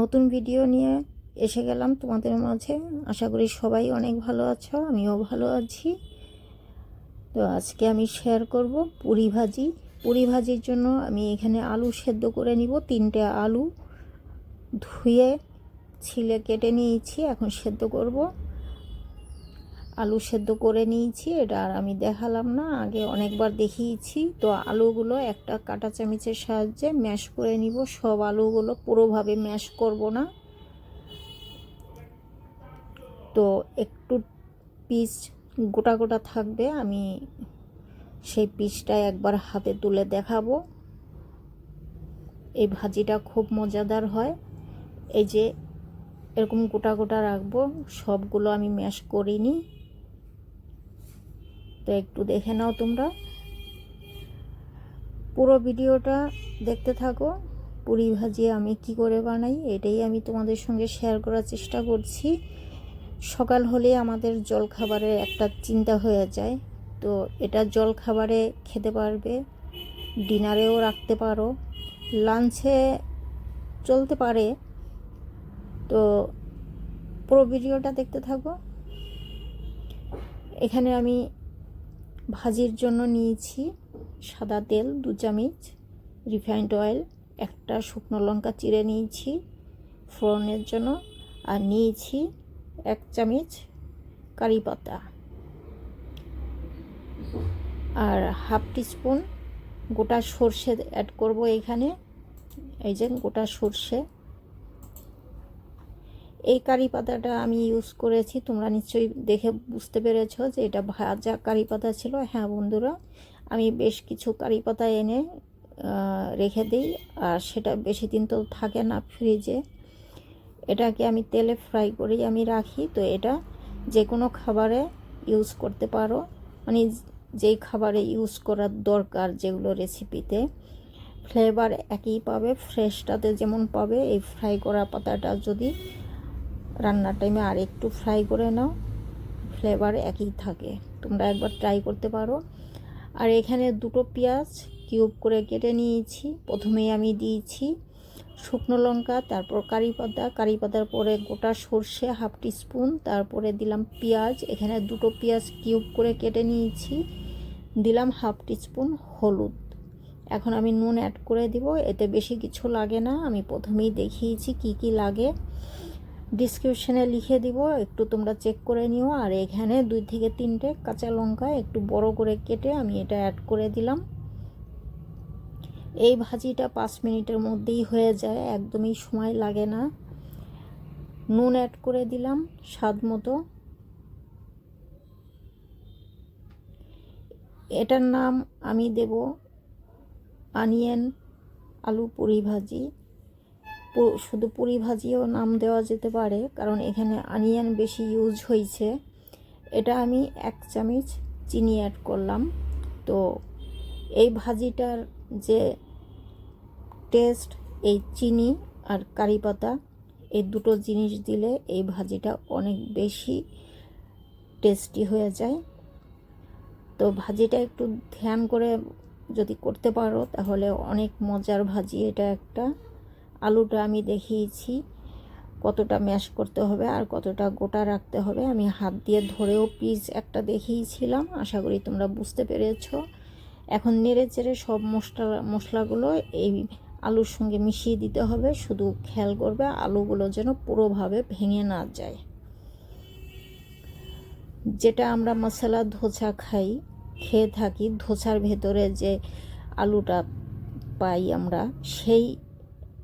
নতুন ভিডিও নিয়ে এসে গেলাম তোমাদের মাঝে। আশা করি সবাই অনেক ভালো আছো, আমিও ভালো আছি। তো আজকে আমি শেয়ার করব পুরি ভাজি। পুরি ভাজির জন্য আমি এখানে আলু সেদ্ধ করে নিব, তিনটে আলু ধুয়ে ছিলে কেটে নিয়েছি, এখন সেদ্ধ করব। আলু সেদ্ধ করে নিয়েছি, এটা আর আমি দেখালাম না, আগে অনেকবার দেখিয়েছি। তো আলুগুলো একটা কাঁটা চামিচের সাহায্যে ম্যাশ করে নিব, সব আলুগুলো পুরোভাবে ম্যাশ করব না। তো একটু পিস, গোটা গোটা থাকবে, আমি সেই পিসটা একবার হাতে তুলে দেখাবো। এই ভাজিটা খুব মজাদার হয়। এই যে এরকম গোটা গোটা রাখব, সবগুলো আমি ম্যাশ করিনি। তো একটু দেখে নাও তোমরা। পুরো ভিডিওটা দেখতে থাকো। পুরি ভাজি আমি কি করে বানাই, এটাই আমি তোমাদের সঙ্গে শেয়ার করার চেষ্টা করছি। সকাল হলে আমাদের জল খাবারের একটা চিন্তা হয়ে যায়। তো এটা জল খাবারে খেতে পারবে, ডিনারেও রাখতে পারো। লাঞ্চে চলতে পারে। তো পুরো ভিডিওটা দেখতে থাকো। এখানে আমি ভাজির জন্য নিয়েছি সাদা তেল, দু চামচ রিফাইন্ড অয়েল, একটা শুকনো লঙ্কা চিড়ে নিয়েছি ফোড়নের জন্য, আর নিয়েছি এক চামচ কারি পাতা। আর হাফ টিস্পুন গোটা সর্ষে অ্যাড করব এখানে। এই যে গোটা সর্ষে এই কারি পাতাটা আমি ইউজ করেছি। তোমরা নিশ্চয়ই দেখে বুঝতে পেরেছ যে এটা ভাজা কারি পাতা ছিল। হ্যাঁ বন্ধুরা, আমি বেশ কিছু কারি পাতা এনে রেখে দিই। আর সেটা বেশি দিন তো থাকে না ফ্রিজে এটাকে আমি তেলে ফ্রাই করেই আমি রাখি। তো এটা যে কোনো খাবারে ইউজ করতে পারো। মানে যেই খাবারে ইউজ করার দরকার যেগুলো রেসিপিতে ফ্লেভার একই পাবে ফ্রেশটাতে যেমন পাবে, এই ফ্রাই করা পাতাটা যদি রান্নার টাইমে আর একটু ফ্রাই করে নাও। ফ্লেভার একই থাকে। তোমরা একবার ট্রাই করতে পারো। আর এখানে দুটো পেঁয়াজ কিউব করে কেটে নিয়েছি। প্রথমেই আমি দিয়েছি শুকনো লঙ্কা, তারপর কারি পাতা। কারি পাতার পরে গোটা সর্ষে হাফ টি স্পুন তারপরে দিলাম পেঁয়াজ। এখানে দুটো পেঁয়াজ কিউব করে কেটে নিয়েছি। দিলাম হাফ টি স্পুন হলুদ। এখন আমি নুন অ্যাড করে দিব। এতে বেশি কিছু লাগে না। আমি প্রথমেই দেখিয়েছি কি কি লাগে। ডিসক্রিপশানে লিখে দিব, একটু তোমরা চেক করে নিও। আর এখানে দুই থেকে তিনটে কাঁচা লঙ্কা একটু বড় করে কেটে আমি এটা অ্যাড করে দিলাম। এই ভাজিটা পাঁচ মিনিটের মধ্যেই হয়ে যায়, একদমই সময় লাগে না। নুন অ্যাড করে দিলাম স্বাদ মতো। এটার নাম আমি দেব আনিয়ন আলু পুরি ভাজি। শুধু পুরি ভাজিও নাম দেওয়া যেতে পারে, কারণ এখানে আনিয়ন বেশি ইউজ হয়েছে এটা আমি এক চামচ চিনি অ্যাড করলাম। তো এই ভাজিটার যে টেস্ট এই চিনি আর কারি পাতা, এই দুটো জিনিস দিলে এই ভাজিটা অনেক বেশি টেস্টি হয়ে যায়। তো ভাজিটা একটু ধ্যান করে যদি করতে পারো, তাহলে অনেক মজার ভাজি এটা একটা। আলুটা আমি দেখিয়েছি, কতটা ম্যাশ করতে হবে আর কতটা গোটা রাখতে হবে। আমি হাত দিয়ে ধরেও পিস একটা দেখিয়েছিলাম, আশা করি তোমরা বুঝতে পেরেছ। এখন নেড়ে চেড়ে সব মশলা, মশলাগুলো এই আলুর সঙ্গে মিশিয়ে দিতে হবে, শুধু খেয়াল করবে আলুগুলো যেন পুরোভাবে ভেঙে না যায়। যেটা আমরা মশলা ধোসা খাই, খেয়ে থাকি ধোসার ভেতরে যে আলুটা পাই আমরা, সেই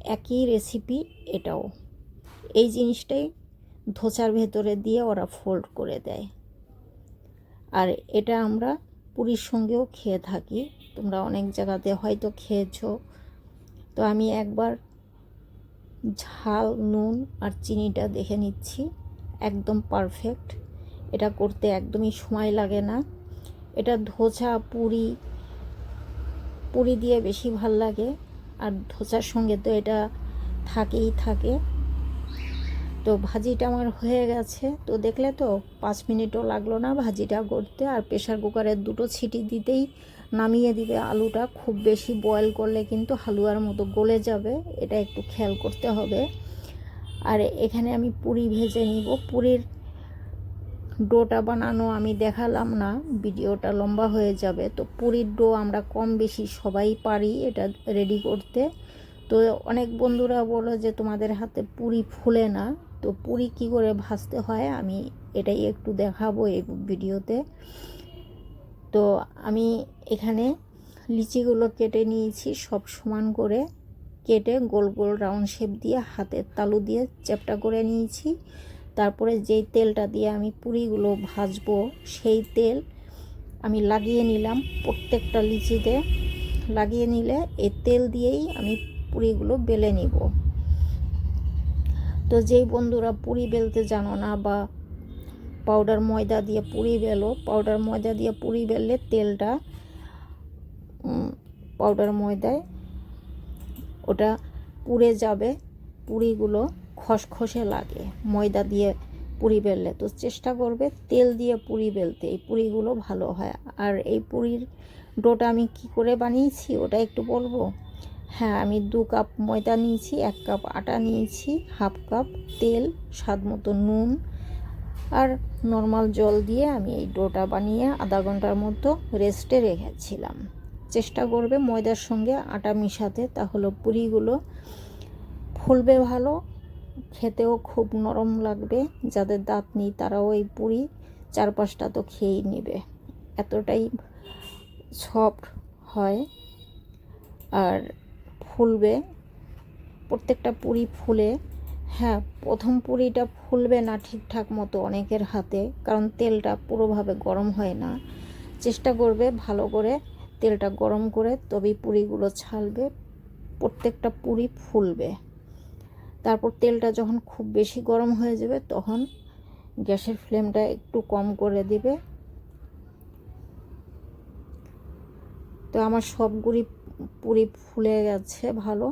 একই রেসিপি এটাও। এই জিনিসটাই ধোসার ভেতরে দিয়ে ওরা ফোল্ড করে দেয়। আর এটা আমরা পুরীর সঙ্গেও খেয়ে থাকি। তোমরা অনেক জায়গাতে হয়তো খেয়েছো। তো আমি একবার ঝাল, নুন আর চিনিটা দেখে নিচ্ছি। একদম পারফেক্ট এটা করতে একদমই সময় লাগে না। এটা ধোসা পুরি পুরি দিয়ে বেশি ভালো লাগে। আর ধোসার সঙ্গে তো এটা থাকেই থাকে। তো ভাজিটা আমার হয়ে গেছে। তো দেখলে তো পাঁচ মিনিটও লাগল না ভাজিটা করতে আর প্রেশার কুকারের দুটো ছিটি দিতেই নামিয়ে দিবে আলুটা। খুব বেশি বয়েল করলে কিন্তু হালুয়ার মতো গলে যাবে। এটা একটু খেয়াল করতে হবে। আর এখানে আমি পুরি ভেজে নিব। পুরীর ডোটা বানানো আমি দেখালাম না, ভিডিওটা লম্বা হয়ে যাবে। তো পুরীর ডো আমরা কম বেশি সবাই পারি এটা রেডি করতে। তো অনেক বন্ধুরা বলো যে তোমাদের হাতে পুরি ফুলে না, তো পুরি কি করে ভাজতে হয় আমি এটাই একটু দেখাবো এই ভিডিওতে। তো আমি এখানে লিচিগুলো কেটে নিয়েছি, সব সমান করে কেটে গোল গোল রাউন্ড শেপ দিয়ে হাতের তালু দিয়ে চ্যাপটা করে নিয়েছি। তারপরে যেই তেলটা দিয়ে আমি পুরিগুলো ভাজবো, সেই তেল আমি লাগিয়ে নিলাম প্রত্যেকটা লিচিতে। লাগিয়ে নিলে এই তেল দিয়েই আমি পুরিগুলো বেলে নিব। তো যেই বন্ধুরা পুরি বেলতে জানো না বা পাউডার ময়দা দিয়ে পুরি বেলো, পাউডার ময়দা দিয়ে পুরি বেললে তেলটা পাউডার ময়দায় ওটা পুড়ে যাবে পুরিগুলো। খসখসে লাগে, ময়দা দিয়ে পুরি বেললে। তো চেষ্টা করবে তেল দিয়ে পুরি বেলতে, এই পুরিগুলো ভালো হয়। আর এই পুরির ডোটা আমি কি করে বানিয়েছি, ওটা একটু বলব? হ্যাঁ আমি দু কাপ ময়দা নিয়েছি, এক কাপ আটা নিয়েছি, হাফ কাপ তেল, স্বাদ মতো নুন, আর নর্মাল জল দিয়ে আমি এই ডোটা বানিয়ে আধা ঘণ্টার মতো রেস্টে রেখেছিলাম। চেষ্টা করবে ময়দার সঙ্গে আটা মিশাতে, তাহলে পুরিগুলো ফুলবে ভালো খেতেও খুব নরম লাগবে। যাদের দাঁত নেই তারাও এই পুরি চার পাঁচটা তো খেয়েই নেবে। এতটাই সফট হয় আর ফুলবে। প্রত্যেকটা পুরি ফুলে হ্যাঁ প্রথম পুরিটা ফুলবে না ঠিকঠাক মতো অনেকের হাতে, কারণ তেলটা পুরোভাবে গরম হয় না। চেষ্টা করবে ভালো করে তেলটা গরম করে তবেই পুরিগুলো ছালবে প্রত্যেকটা পুরি ফুলবে। তারপর তেলটা যখন খুব বেশি গরম হয়ে যাবে, তখন গ্যাসের ফ্লেমটা একটু কম করে দিবে। তো আমার সবগুলি পুরি ফুলে গেছে ভালো।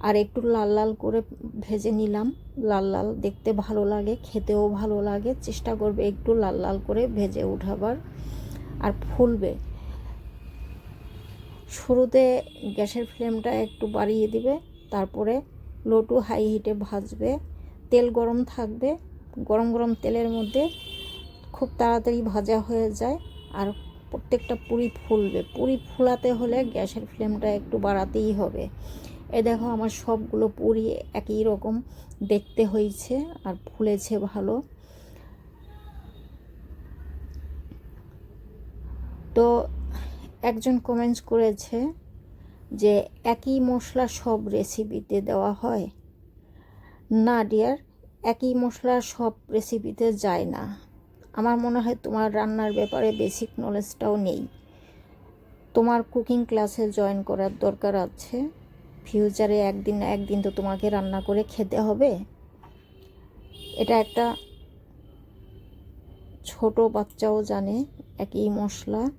আর একটু লাল লাল করে ভেজে নিলাম। লাল লাল দেখতে ভালো লাগে, খেতেও ভালো লাগে। চেষ্টা করবে একটু লাল লাল করে ভেজে উঠাবার। আর ফুলবে। শুরুতে গ্যাসের ফ্লেমটা একটু বাড়িয়ে দিবে, তারপরে লো টু হাই হিটে ভাজবে, তেল গরম থাকবে, গরম গরম তেলের মধ্যে খুব তাড়াতাড়ি ভাজা হয়ে যায় আর প্রত্যেকটা পুরি ফুলবে। পুরি ফুলাতে হলে গ্যাসের ফ্লেমটা একটু বাড়াতেই হবে। এ দেখো আমার সবগুলো পুরি একই রকম দেখতে হয়েছে আর ফুলেছে ভালো। তো একজন কমেন্টস করেছে যে একই মশলা সব রেসিপিতে দেওয়া হয়। না ডিয়ার একই মশলা সব রেসিপিতে যায় না। আমার মনে হয় তোমার রান্নার ব্যাপারে বেসিক নলেজটাও নেই। তোমার কুকিং ক্লাসে জয়েন করার দরকার আছে। ফিউচারে একদিন না একদিন তো তোমাকে রান্না করে খেতে হবে। এটা একটা ছোট বাচ্চাও জানে একই মশলা।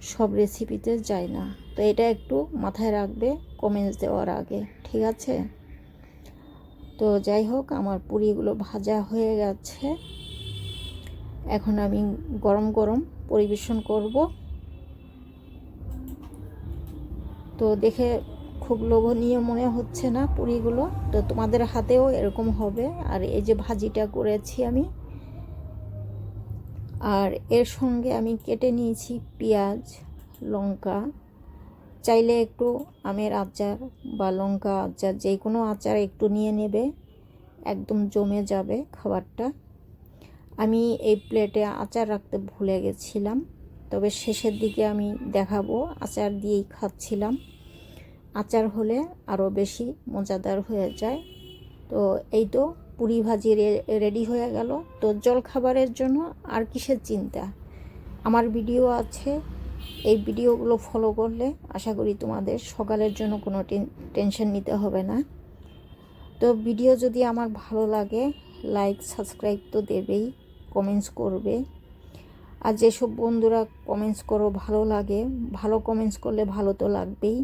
সব রেসিপিতে যায় না। তো এটা একটু মাথায় রাখবে কমেন্টস দেওয়ার আগে, ঠিক আছে? তো যাই হোক, আমার পুরিগুলো ভাজা হয়ে গেছে। এখন আমি গরম গরম পরিবেশন করব। তো দেখে খুব লোভনীয় মনে হচ্ছে না পুরিগুলো। তো তোমাদের হাতেও এরকম হবে। আর এই যে ভাজিটা করেছি আমি আর এর সঙ্গে আমি কেটে নিয়েছি পেঁয়াজ, লঙ্কা। চাইলে একটু আমের আচার বা লঙ্কা আচার, যে কোনো আচার একটু নিয়ে নেবে, একদম জমে যাবে খাবারটা। আমি এই প্লেটে আচার রাখতে ভুলে গেছিলাম, তবে শেষের দিকে আমি দেখাবো, আচার দিয়েই খাচ্ছিলাম। আচার হলে আরও বেশি মজাদার হয়ে যায়। তো এই তো পুরি ভাজি রেডি হয়ে গেল। তো জল খাবারের জন্য আর কিসের চিন্তা? আমার ভিডিও আছে, এই ভিডিওগুলো ফলো করলে আশা করি তোমাদের সকালের জন্য কোনো টেনশন নিতে হবে না। তো ভিডিও যদি আমার ভালো লাগে লাইক সাবস্ক্রাইব তো দেবেই কমেন্টস করবে। আর যেসব বন্ধুরা কমেন্টস করো ভালো লাগে, ভালো কমেন্টস করলে ভালো তো লাগবেই।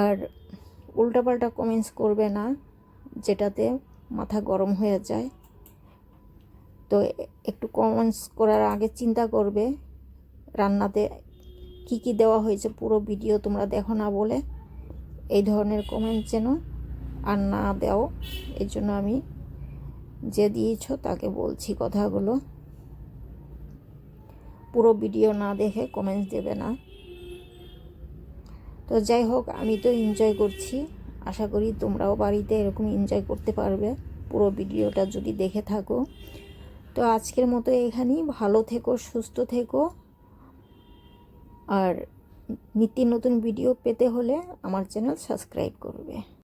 আর উল্টাপাল্টা কমেন্টস করবে না, যেটাতে মাথা গরম হয়ে যায়। তো একটু কমেন্টস করার আগে চিন্তা করবে, রান্নাতে কি কি দেওয়া হয়েছে পুরো ভিডিও তোমরা দেখো না বলে। এই ধরনের কমেন্ট যেন আর না দাও এই জন্য আমি যে দিয়েছ তাকে বলছি কথাগুলো। পুরো ভিডিও না দেখে কমেন্টস দেবে না। তো যাই হোক, আমি তো এনজয় করছি। আশা করি তোমরাও বাড়িতে এরকম এনজয় করতে পারবে পুরো ভিডিওটা যদি দেখে থাকো। তো আজকের মতো এখানেই, ভালো থেকো, সুস্থ থেকো। আর নিত্য নতুন ভিডিও পেতে হলে আমার চ্যানেল সাবস্ক্রাইব করবে।